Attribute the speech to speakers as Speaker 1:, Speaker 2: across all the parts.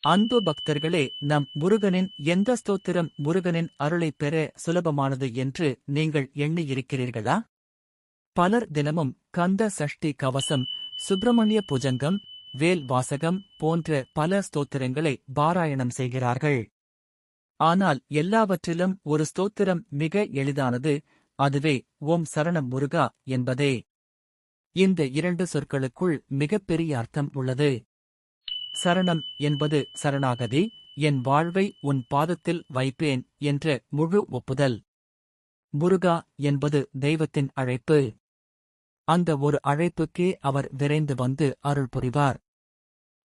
Speaker 1: அன்பு பக்தர்களே நம் முருகனின் எந்த ஸ்தோத்திரம் முருகனின் அருளைப் பெற சுலபமானது என்று நீங்கள் எண்ணியிருக்கிறீர்களா? பலர் தினமும் கந்த சஷ்டி கவசம் சுப்பிரமணிய புஜங்கம் வேல் வாசகம் போன்ற பல ஸ்தோத்திரங்களை பாராயணம் செய்கிறார்கள். ஆனால் எல்லாவற்றிலும் ஒரு ஸ்தோத்திரம் மிக எளிதானது அதுவே ஓம் சரணம் முருகா என்பதே. இந்த இரண்டு சொற்களுக்குள் மிகப்பெரிய அர்த்தம் உள்ளது. சரணம் என்பது சரணாகதி என் வாழ்வை உன் பாதத்தில் வைப்பேன் என்ற முழு ஒப்புதல். முருகா என்பது தெய்வத்தின் அழைப்பு. அந்த ஒரு அழைப்புக்கே அவர் விரைந்து வந்து அருள் புரிவார்.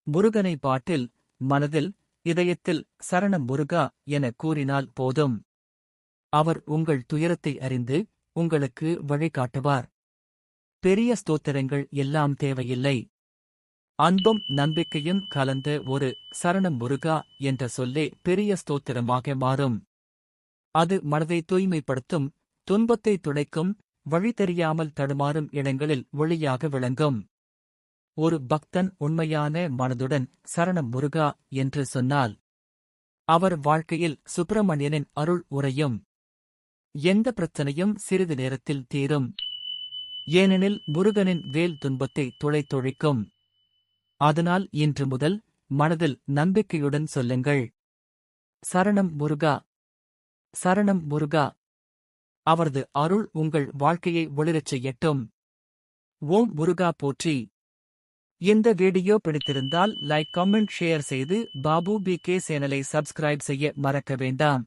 Speaker 1: முருகனை பாட்டில் மனதில் இதயத்தில் சரணம் முருகா என கூறினால் போதும். அவர் உங்கள் துயரத்தை அறிந்து உங்களுக்கு வழிகாட்டுவார். பெரிய ஸ்தோத்திரங்கள் எல்லாம் தேவையில்லை. அன்பும் நம்பிக்கையும் கலந்த ஒரு சரணம் முருகா என்ற சொல்லே பெரிய ஸ்தோத்திரமாக மாறும். அது மனதை தூய்மைப்படுத்தும் துன்பத்தை துடைக்கும் வழி தெரியாமல் தடுமாறும் இடங்களில் ஒளியாக விளங்கும். ஒரு பக்தன் உண்மையான மனதுடன் சரணம் முருகா என்று சொன்னால் அவர் வாழ்க்கையில் சுப்பிரமணியனின் அருள் உரையும். எந்த பிரச்சனையும் சிறிது நேரத்தில் தீரும். ஏனெனில் முருகனின் வேல் துன்பத்தை துளைத்தொழிக்கும். அதனால் இன்று முதல் மனதில் நம்பிக்கையுடன் சொல்லுங்கள். சரணம் முருகா. சரணம் முருகா. அவரது அருள் உங்கள் வாழ்க்கையை ஒளிரச் செய்யட்டும். ஓம் முருகா போற்றி. இந்த வீடியோ பிடித்திருந்தால் லைக் கமெண்ட் ஷேர் செய்து பாபு பி கே சேனலை சப்ஸ்கிரைப் செய்ய மறக்க வேண்டாம்.